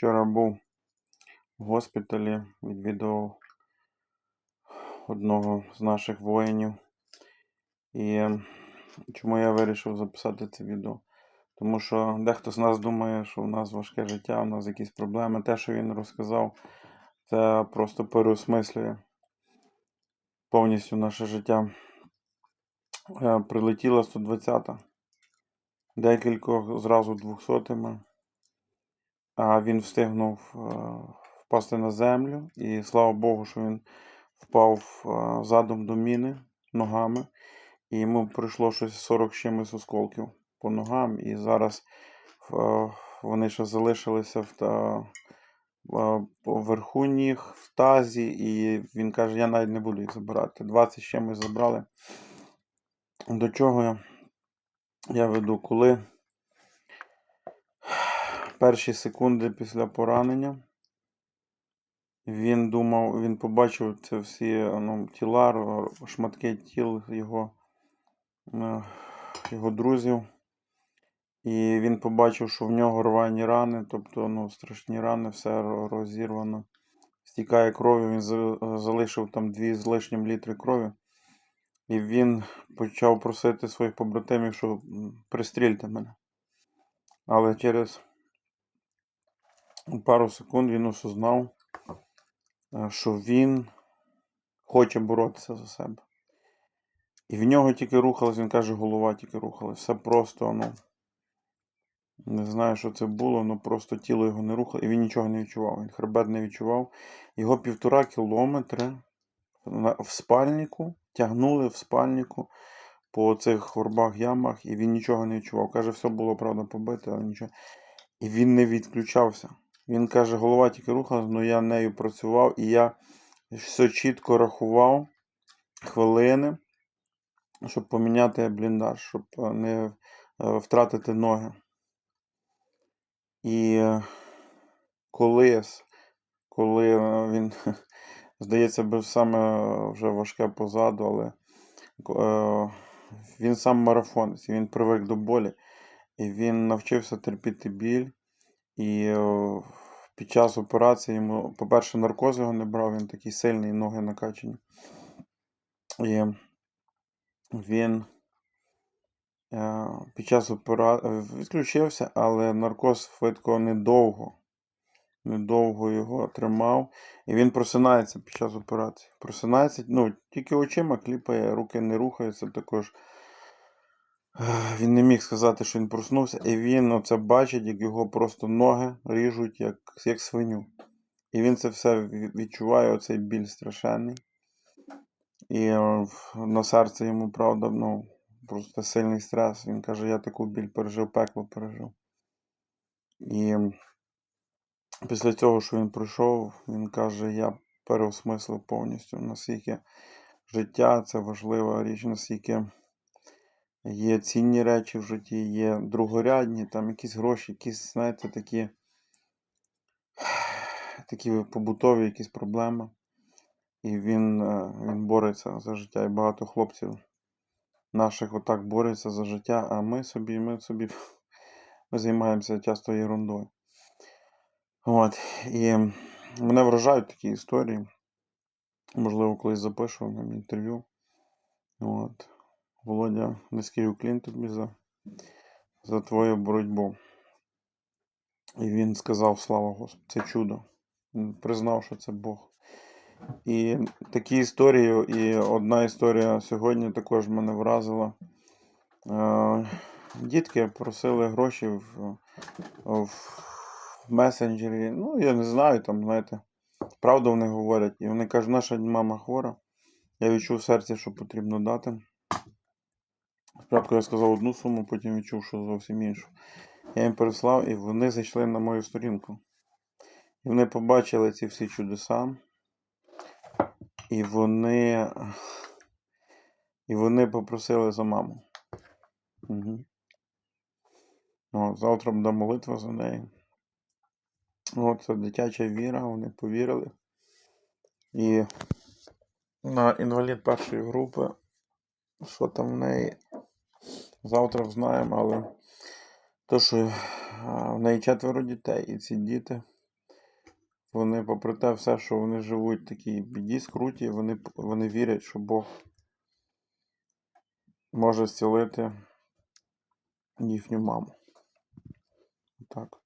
Вчора був в госпіталі, відвідував одного з наших воїнів. І ем, чому я вирішив записати це відео? Тому що дехто з нас думає, що в нас важке життя, у нас якісь проблеми. Те, що він розказав, це просто переосмислює повністю наше життя. Е, Прилетіла 120-та, декількох зразу 200-ми, а він встигнув е, впасти на землю. І слава Богу, що він впав е, задом до міни ногами. І йому прийшло щось 40 з чимось осколків по ногам. І зараз е, вони ще залишилися в та, е, ніг, в тазі, і він каже, я навіть не буду їх забирати. 20 з чимось забрали. До чого я веду, коли перші секунди після поранення він думав, він побачив це всі ну, тіла, шматки тіл його, е, його друзів. І він побачив, що в нього рвані рани, тобто ну, страшні рани, все ро- розірвано. Стікає кров'ю, він залишив там 2 з лишнім літри крові. І він почав просити своїх побратимів, що пристрільте мене. Але через пару секунд він осознав, е, що він хоче боротися за себе. І в нього тільки рухалась, він каже, голова тільки рухалась. Все просто, ну. Не знаю, що це було, ну просто тіло його не рухало, і він нічого не відчував. Він хребет не відчував. Його півтора кілометри в спальнику тягнули в спальнику по цих горбах, ямах, і він нічого не відчував. Каже, все було, правда, побите, але нічого. І він не відключався. Він каже, голова тільки рухалась, але я нею працював, і я все чітко рахував хвилини, щоб поміняти бліндаж, щоб е, не е, втратити ноги. І колись, коли е, він, здається, був саме вже важке позаду, але він сам марафонець, він привик до болі, і він навчився терпіти біль. І під час операції йому, по-перше, наркоз його не брав, він такий сильний, ноги накачані. І він е, під час операції відключився, але наркоз швидко недовго. Недовго його тримав. І він просинається під час операції. Просинається, ну, тільки очима кліпає, руки не рухаються також. Він не міг сказати, що він проснувся, і він оце бачить, як його просто ноги ріжуть, як, як свиню. І він це все відчуває, оцей біль страшенний. І е, на серце йому, правда, ну, просто сильний стрес. Він каже, я таку біль пережив, пекло пережив. І після цього, що він пройшов, він каже, я переосмислив повністю, наскільки життя це важлива річ, наскільки є цінні речі в житті, є другорядні, там якісь гроші, якісь, знаєте, такі, такі побутові якісь проблеми. І він, е, він бореться за життя. І багато хлопців наших отак борються за життя, а ми собі, ми собі ми займаємося часто ерундою. От. І мене вражають такі історії. Можливо, колись запишу нам інтерв'ю. От. Володя, низький уклін тобі за, за твою боротьбу. І він сказав слава Господу, це чудо. Він признав, що це Бог. І такі історії, і одна історія сьогодні також мене вразила. Е, Дітки просили гроші в, в месенджері. Ну, я не знаю, там, знаєте, правду вони говорять. І вони кажуть, наша мама хвора. Я відчув в що потрібно дати. Спочатку я сказав одну суму, потім відчув, що зовсім іншу. Я їм переслав, і вони зайшли на мою сторінку. І вони побачили ці всі чудеса. І вони. І вони попросили за маму. Угу. О, завтра буде молитва за неї. От це дитяча віра, вони повірили. І на інвалід першої групи, що там в неї, завтра знаємо, але то, що в неї четверо дітей, і ці діти Вони, попри те, все, що вони живуть в такій біді, скруті, вони, вони вірять, що Бог може зцілити їхню маму. Так.